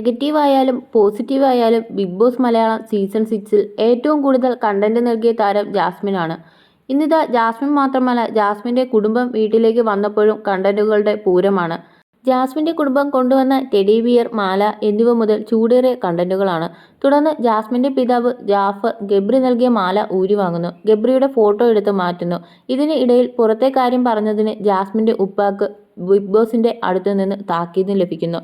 Negative ആയാലും positive ആയാലും big boss Malayalam season സിക്സിൽ ഏറ്റവും കൂടുതൽ കണ്ടന്റ് നൽകിയ താരം ജാസ്മിനാണ്. ഇന്നിതാ ജാസ്മിൻ മാത്രമല്ല ജാസ്മിന്റെ കുടുംബം വീട്ടിലേക്ക് വന്നപ്പോഴും കണ്ടന്റുകളുടെ പൂരമാണ്. ജാസ്മിന്റെ കുടുംബം കൊണ്ടുവന്ന ടെഡി ബിയർ മാല എന്നിവ മുതൽ ചൂടേറിയ കണ്ടന്റുകളാണ്. തുടർന്ന് ജാസ്മിന്റെ പിതാവ് ജാഫർ ഗബ്രി നൽകിയ മാല ഊരി വാങ്ങുന്നു. ഗബ്രിയുടെ ഫോട്ടോ എടുത്ത് മാറ്റുന്നു. ഇതിന് ഇടയിൽ പുറത്തെ കാര്യം പറഞ്ഞതിന് ജാസ്മിന്റെ ഉപ്പാക്ക് ബിഗ് ബോസിന്റെ അടുത്തു നിന്ന് താക്കീത് ലഭിക്കുന്നു.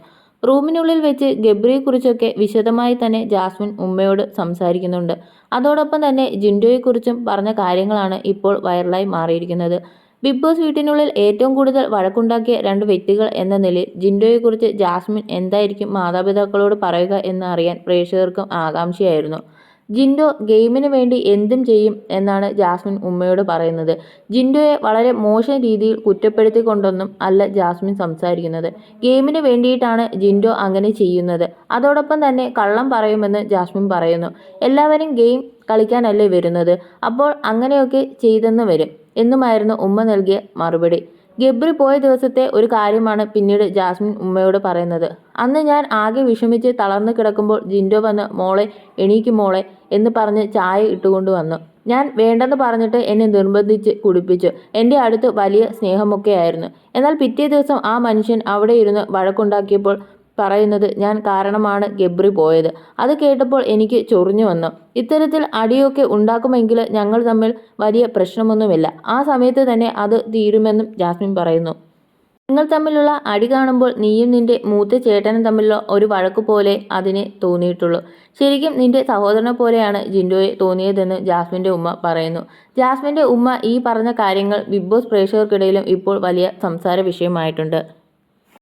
റൂമിനുള്ളിൽ വെച്ച് ഗബ്രിയെക്കുറിച്ചൊക്കെ വിശദമായി തന്നെ ജാസ്മിൻ ഉമ്മയോട് സംസാരിക്കുന്നുണ്ട്. അതോടൊപ്പം തന്നെ ജിൻഡോയെക്കുറിച്ചും പറഞ്ഞ കാര്യങ്ങളാണ് ഇപ്പോൾ വൈറലായി മാറിയിരിക്കുന്നത്. ബിഗ് ബോസ് വീട്ടിനുള്ളിൽ ഏറ്റവും കൂടുതൽ വഴക്കുണ്ടാക്കിയ രണ്ട് വ്യക്തികൾ എന്ന നിലയിൽ ജിൻഡോയെക്കുറിച്ച് ജാസ്മിൻ എന്തായിരിക്കും മാതാപിതാക്കളോട് പറയുക എന്ന് അറിയാൻ പ്രേക്ഷകർക്കും ആകാംക്ഷയായിരുന്നു. ജിൻഡോ ഗെയിമിന് വേണ്ടി എന്തും ചെയ്യും എന്നാണ് ജാസ്മിൻ ഉമ്മയോട് പറയുന്നത്. ജിൻഡോയെ വളരെ മോശം രീതിയിൽ കുറ്റപ്പെടുത്തിക്കൊണ്ടൊന്നും അല്ല ജാസ്മിൻ സംസാരിക്കുന്നത്. ഗെയിമിന് വേണ്ടിയിട്ടാണ് ജിൻഡോ അങ്ങനെ ചെയ്യുന്നത്. അതോടൊപ്പം തന്നെ കള്ളം പറയുമെന്ന് ജാസ്മിൻ പറയുന്നു. എല്ലാവരും ഗെയിം കളിക്കാനല്ലേ വരുന്നത്? അപ്പോൾ അങ്ങനെയൊക്കെ ചെയ്തെന്ന് വരും എന്നുമായിരുന്നു ഉമ്മ നൽകിയ മറുപടി. ഗബ്രി പോയ ദിവസത്തെ ഒരു കാര്യമാണ് പിന്നീട് ജാസ്മിൻ ഉമ്മയോട് പറയുന്നത്. അന്ന് ഞാൻ ആകെ വിഷമിച്ച് തളർന്നു കിടക്കുമ്പോൾ ജിൻഡോ വന്ന് മോളെ എണീക്ക് മോളെ എന്ന് പറഞ്ഞ് ചായ ഇട്ടുകൊണ്ട് വന്നു. ഞാൻ വേണ്ടെന്ന് പറഞ്ഞിട്ട് എന്നെ നിർബന്ധിച്ച് കുടിപ്പിച്ചു. എന്റെ അടുത്ത് വലിയ സ്നേഹമൊക്കെ ആയിരുന്നു എന്നാൽ പിറ്റേ ദിവസം ആ മനുഷ്യൻ അവിടെ ഇരുന്ന് വഴക്കുണ്ടാക്കിയപ്പോൾ പറയുന്നത് ഞാൻ കാരണമാണ് ഗബ്രി പോയത്. അത് കേട്ടപ്പോൾ എനിക്ക് ചൊറിഞ്ഞു വന്നു. ഇത്തരത്തിൽ അടിയൊക്കെ ഉണ്ടാക്കുമെങ്കിൽ ഞങ്ങൾ തമ്മിൽ വലിയ പ്രശ്നമൊന്നുമില്ല. ആ സമയത്ത് തന്നെ അത് തീരുമെന്നും ജാസ്മിൻ പറയുന്നു. നിങ്ങൾ തമ്മിലുള്ള അടി കാണുമ്പോൾ നീയും നിന്റെ മൂത്ത ചേട്ടനും തമ്മിലുള്ള ഒരു വഴക്ക് പോലെ അതിനെ തോന്നിയിട്ടുള്ളൂ. ശരിക്കും നിന്റെ സഹോദരനെ പോലെയാണ് ജിൻഡോയെ തോന്നിയതെന്ന് ജാസ്മിന്റെ ഉമ്മ പറയുന്നു. ജാസ്മിന്റെ ഉമ്മ ഈ പറഞ്ഞ കാര്യങ്ങൾ ബിഗ് ബോസ് പ്രേക്ഷകർക്കിടയിലും ഇപ്പോൾ വലിയ സംസാര വിഷയമായിട്ടുണ്ട്.